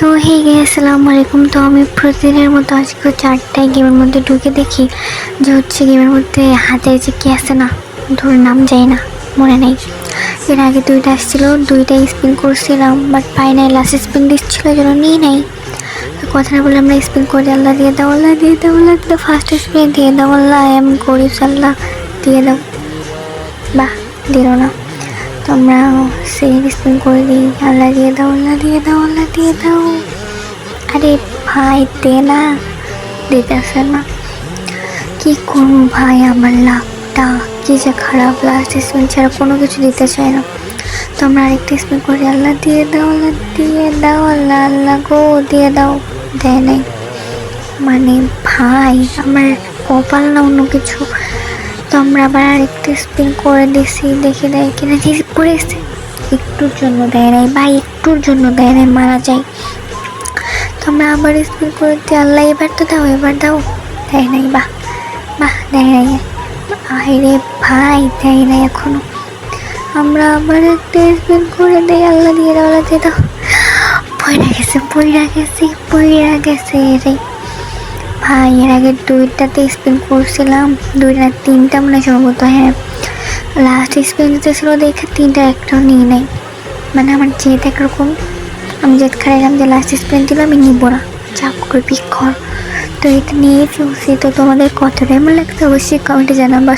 তো হে গে আসসালামু আলাইকুম তো, আমি প্রতিদিনের মতো আজকে চারটায় গেমের মধ্যে ঢুকে দেখি। যে হচ্ছে গেমের মধ্যে হাতে যে কি আছে না ধর নাম যাই না, মনে নেই। এর আগে দুইটা আসছিল, দুইটা স্পিন করছিলাম বাট পাই নাই লাস্ট স্পিন দিচ্ছিল যেন নিয়ে নাই। কথা না বলে আমরা স্পিন করে, আল্লাহ দিয়ে দাও, আল্লাহ দিয়ে দাও, আল্লাহ দিয়ে ফার্স্ট স্পিন দিয়ে দাও, আল্লাহ এম করিস আল্লাহ দিয়ে দাও। বাহ, দিল না। তো আমরা সেকেন্ড স্পিন করে দিই আল্লাহ দিয়ে দাও, আল্লাহ দিয়ে দাও, আল্লাহ দিয়ে দাও। আরে ভাই, দে না দিতেছে না। কি করব ভাই, আমার লাভটা কি যে খারাপ লাস্ট স্পিন ছাড়া কোনো কিছু দিতে চায় না। তো আমরা আরেকটা স্পিন করি আল্লাহ দিয়ে দাও, আল্লাহ দিয়ে দাও, আল্লাহ আল্লাহ গো, দিয়ে দাও। দেয় নাই। মানে ভাই, আমার কপাল না অন্য কিছু। আমরা আবার আরেকটা স্পিন করে দিছি, দেখে দেয় কিনা, যে পড়ে এসছে একটুর জন্য দেয় নাই, ভাই, একটুর জন্য দেয় নাই, মারা যায়। তো আমরা আবার স্পিন করে দিই, আল্লাহ এবার তো দাও, এবার দাও। দেয় নাই, বাহ বাহ, দেয় নাই। আরে ভাই, দেয় নাই এখনও। আমরা আবার একটা স্পিন করে দেই, আল্লাহ দিয়ে দাও, আল্লাহ দিয়ে দাও। পইরা গেছে পইরা গেছে পইরা গেছে রে। ভাই, এর আগে দুইটাতে স্পিন করছিলাম, দুইটা তিনটা মনে সম্ভবত হ্যাঁ। লাস্ট স্পিন ছিল দেখে তিনটা একটাও নিয়ে নেই। মানে আমার জেদ একরকম, আমি জেদ খাইলাম যে লাস্ট স্পিন দিলে আমি নিব না। করবি কর। তো এটা নিয়ে চলছি তো তোমাদের কতটা এমন লাগছে অবশ্যই কমেন্টে জানাবা।